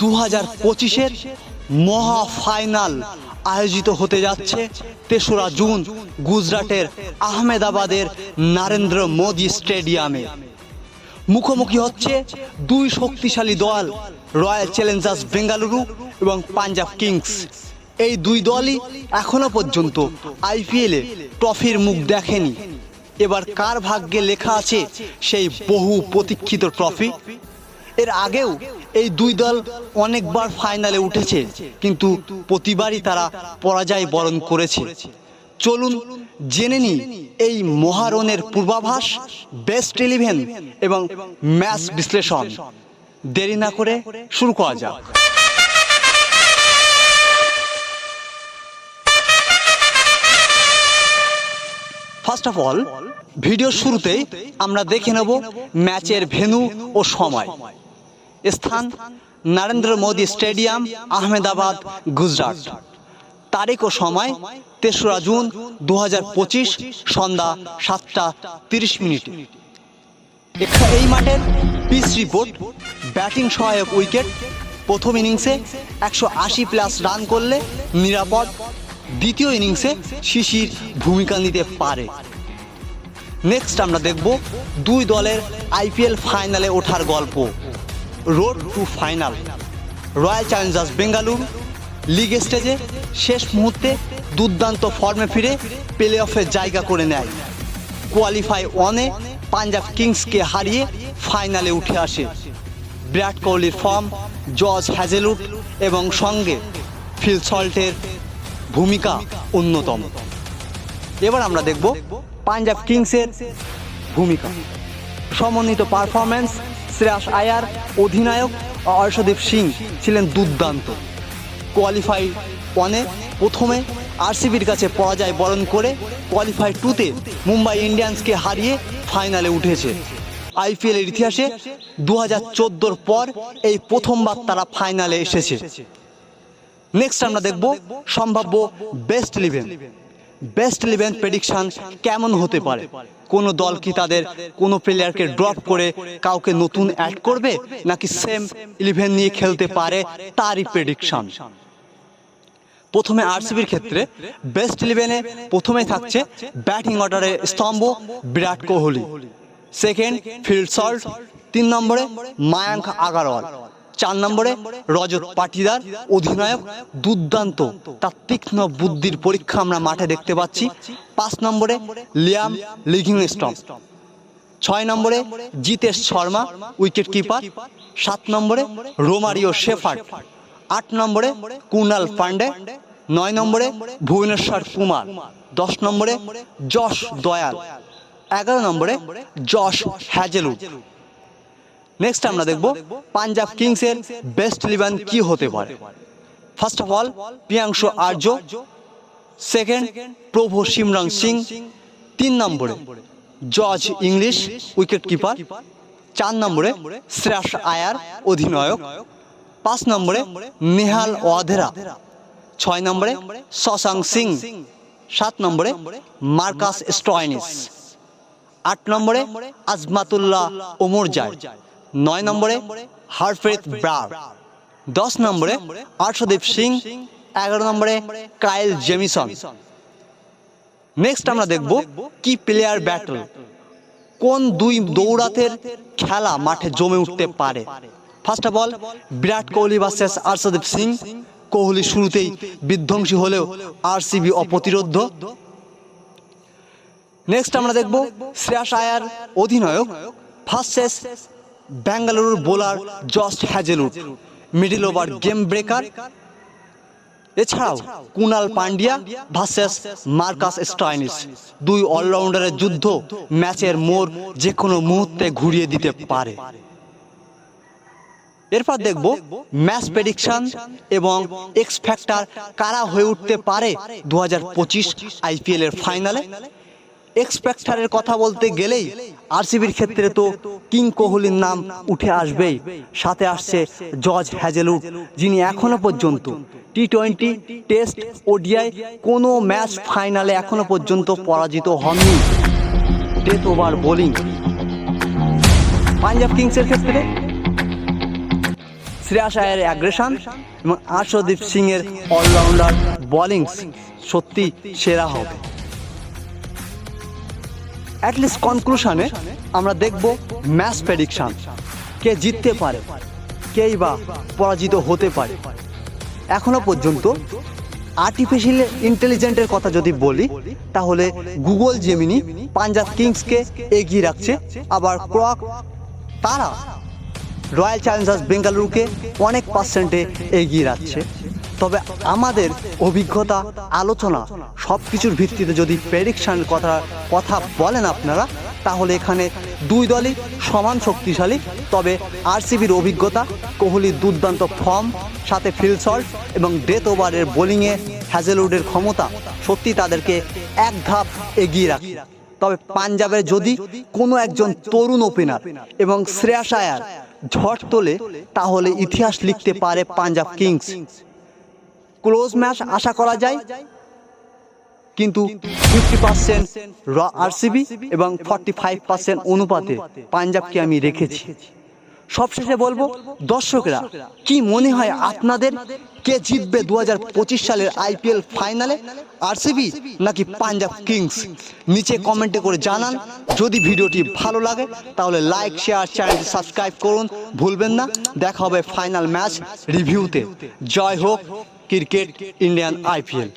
দু হাজার পঁচিশের মহা ফাইনাল আয়োজিত হতে যাচ্ছে তেসরা জুন গুজরাটের আহমেদাবাদের নরেন্দ্র মোদী স্টেডিয়ামে। মুখোমুখি হচ্ছে দুই শক্তিশালী দল, রয়্যাল চ্যালেঞ্জার্স বেঙ্গালুরু এবং পাঞ্জাব কিংস। এই দুই দলই এখনও পর্যন্ত আইপিএলে ট্রফির মুখ দেখেনি। এবার কার ভাগ্যে লেখা আছে সেই বহু প্রতীক্ষিত ট্রফি? এর আগেও এই দুই দল অনেকবার ফাইনালে উঠেছে, কিন্তু প্রতিবারই তারা পরাজয় বরণ করেছে। চলুন জেনে নিই এই মহারণের পূর্বাভাস বেস্ট ইলেভেন এবং ম্যাচ বিশ্লেষণ। দেরি না করে শুরু করা যাক। ফার্স্ট অফ অল ভিডিও শুরুতেই আমরা দেখে নেব ম্যাচের ভেন্যু ও সময়। স্থান নরেন্দ্র মোদী স্টেডিয়াম, আহমেদাবাদ, গুজরাট। তারিখ ও সময় তেসরা জুন দু হাজার পঁচিশ, সন্ধ্যা সাতটা তিরিশ মিনিট। এই মাঠের পিচ রিপোর্ট ব্যাটিং সহায়ক উইকেট প্রথম ইনিংসে একশো আশি প্লাস রান করলে নিরাপদ, দ্বিতীয় ইনিংসে শিশির ভূমিকা নিতে পারে। নেক্সট আমরা দেখব দুই দলের আইপিএল ফাইনালে ওঠার গল্প। Road to final royal challengers Bengaluru league স্টেজে শেষ মুহূর্তে দুর্দান্ত ফর্মে ফিরে প্লে অফে জায়গা করে নেয়। কোয়ালিফাই ওয়ানে পাঞ্জাব কিংসকে হারিয়ে ফাইনালে উঠে আসে। বিরাট কোহলির ফর্ম জর্জ হ্যাজেলুট এবং সঙ্গে ফিল সল্টের ভূমিকা অন্যতম। এবার আমরা দেখব পাঞ্জাব কিংসের ভূমিকা। সমন্বিত পারফরম্যান্স শ্রেয়াস আয়ার অধিনায়ক অর্ষদীপ সিং ছিলেন দুর্দান্ত। কোয়ালিফাই ওয়ানে প্রথমে আরসিবির কাছে পরাজয় বরণ করে কোয়ালিফাই টুতে মুম্বাই ইন্ডিয়ান্সকে হারিয়ে ফাইনালে উঠেছে। আইপিএলের ইতিহাসে দু হাজার চোদ্দোর পর এই প্রথমবার তারা ফাইনালে এসেছে। নেক্সট আমরা দেখব সম্ভাব্য best eleven best eleven prediction কেমন হতে পারে? কোন দল কি তাদের কোনো প্লেয়ারকে ড্রপ করে কাউকে নতুন অ্যাড করবে? নাকি সেম ইলেভেন নিয়ে খেলতে পারে তারই প্রেডিকশন প্রথমে আরসিবির ক্ষেত্রে বেস্ট ইলেভেনে প্রথমে থাকছে ব্যাটিং অর্ডারে স্তম্ভ Virat Kohli. Second Phil Salt তিন নম্বরে মায়াঙ্ক আগারওয়াল। চার নম্বরে রজত পাটিদার, অধিনায়ক, দুর্দান্ত তার তীক্ষ্ণ বুদ্ধির পরীক্ষা আমরা মাঠে দেখতে পাচ্ছি। পাঁচ নম্বরে লিয়াম লিভিংস্টন ছয় নম্বরে জিতেশ শর্মা, উইকেট কিপার। সাত নম্বরে রোমারিও শেফার্ড। আট নম্বরে কুনাল পান্ডে। নয় নম্বরে ভুবনেশ্বর কুমার। দশ নম্বরে যশ দয়াল। এগারো নম্বরে যশ হ্যাজেলুড নেক্সট আমরা দেখব পাঞ্জাব কিংসের বেস্ট ইলেভেন কি হতে পারে। First of all Priyansh Arya second Prabhsimran Singh তিন নম্বরে জর্জ ইংলিশ উইকেট কিপার চার নম্বরে শ্রেয়াস আয়ার অধিনায়ক, পাঁচ নম্বরে নেহাল ওয়াধেরা ছয় নম্বরে শশাং সিং সাত নম্বরে মার্কাস স্টয়নিস আট নম্বরে আজমাতুল্লাহ ওমর যায় নয় নম্বরে হারফ্রেদ ব্রার দশ নম্বরে আর্শদীপ সিং। এগারো নম্বরে কাইল জেমিসন। নেক্সট আমরা দেখব কি প্লেয়ার ব্যাটল কোন দুই দৌড়াতের খেলা মাঠে জমে উঠতে পারে? First of all Virat Kohli versus Arshdeep Singh. Kohli শুরুতেই বিধ্বংসী হলেও আরসিবি অপ্রতিরোধ। নেক্সট আমরা দেখব শ্রেয়াস আয়ার অধিনায়ক versus ব্যাঙ্গালুরুর bowler Josh Hazlewood middle over game breaker এছাড়াও Krunal Pandya versus Marcus Stoinis দুই অলরাউন্ডারের যুদ্ধ ম্যাচের মোড় যে কোনো মুহূর্তে ঘুরিয়ে দিতে পারে। এরপর দেখব ম্যাচ প্রেডিকশন এবং এক্স ফ্যাক্টর কারা হয়ে উঠতে পারে দু হাজার পঁচিশ আইপিএল এর ফাইনালে এক্স ফ্যাক্টরের কথা বলতে গেলেই আরসিবির ক্ষেত্রে তো কিং কোহলির নাম উঠে আসবেই। সাথে আসছে জর্জ হ্যাজেলুড যিনি এখনও পর্যন্ত টি টোয়েন্টি টেস্ট ওডিআই কোনো ম্যাচ ফাইনালে এখনও পর্যন্ত পরাজিত হননি। ডেথ ওভার বোলিং পাঞ্জাব কিংসের ক্ষেত্রে শ্রেয়াস আয়ারের অ্যাগ্রেশন এবং আর্শদীপ সিং এর অলরাউন্ডার বোলিং সত্যি সেরা হবে। অ্যাটলিস্ট কনক্লুশনে আমরা দেখব ম্যাচ প্রেডিকশন কে জিততে পারে, কেই বা পরাজিত হতে পারে। এখনও পর্যন্ত আর্টিফিশিয়াল ইন্টেলিজেন্টের কথা যদি বলি, তাহলে গুগল জেমিনি পাঞ্জাব কিংসকে এগিয়ে রাখছে। আবার ক্রক তারা রয়্যাল চ্যালেঞ্জার্স বেঙ্গালুরুকে অনেক পার্সেন্টে এগিয়ে রাখছে। তবে আমাদের অভিজ্ঞতা, আলোচনা সব কিছুর ভিত্তিতে যদি প্রেডিকশন কথা কথা বলেন আপনারা, তাহলে এখানে দুই দলই সমান শক্তিশালী। তবে আরসিবির অভিজ্ঞতা কোহলির দুর্দান্ত ফর্ম সাথে ফিল্ড শট এবং ডেথ ওভারের বোলিংয়ে হ্যাজেলউডের ক্ষমতা সত্যি তাদেরকে এক ধাপ এগিয়ে রাখে। তবে পাঞ্জাবের যদি কোনো একজন তরুণ ওপেনার এবং শ্রেয়াস আয়ার ঝড় তোলে, তাহলে ইতিহাস লিখতে পারে পাঞ্জাব কিংস। ক্লোজ ম্যাচ আশা করা যায়। কিন্তু ফিফটি পার্সেন্ট র আরসিবি এবং ফর্টি ফাইভ পার্সেন্ট অনুপাতে পাঞ্জাবকে আমি রেখেছি। সবশেষে বলব, দর্শকরা, কি মনে হয় আপনাদের কে জিতবে দু হাজার পঁচিশ সালের আইপিএল ফাইনালে? আরসিবি নাকি পাঞ্জাব কিংস? নিচে কমেন্টে করে জানান। যদি ভিডিওটি ভালো লাগে, তাহলে লাইক, শেয়ার, চ্যানেলটি সাবস্ক্রাইব করুন। ভুলবেন না, দেখা হবে ফাইনাল ম্যাচ রিভিউতে। জয় হোক। Cricket Indian I P L.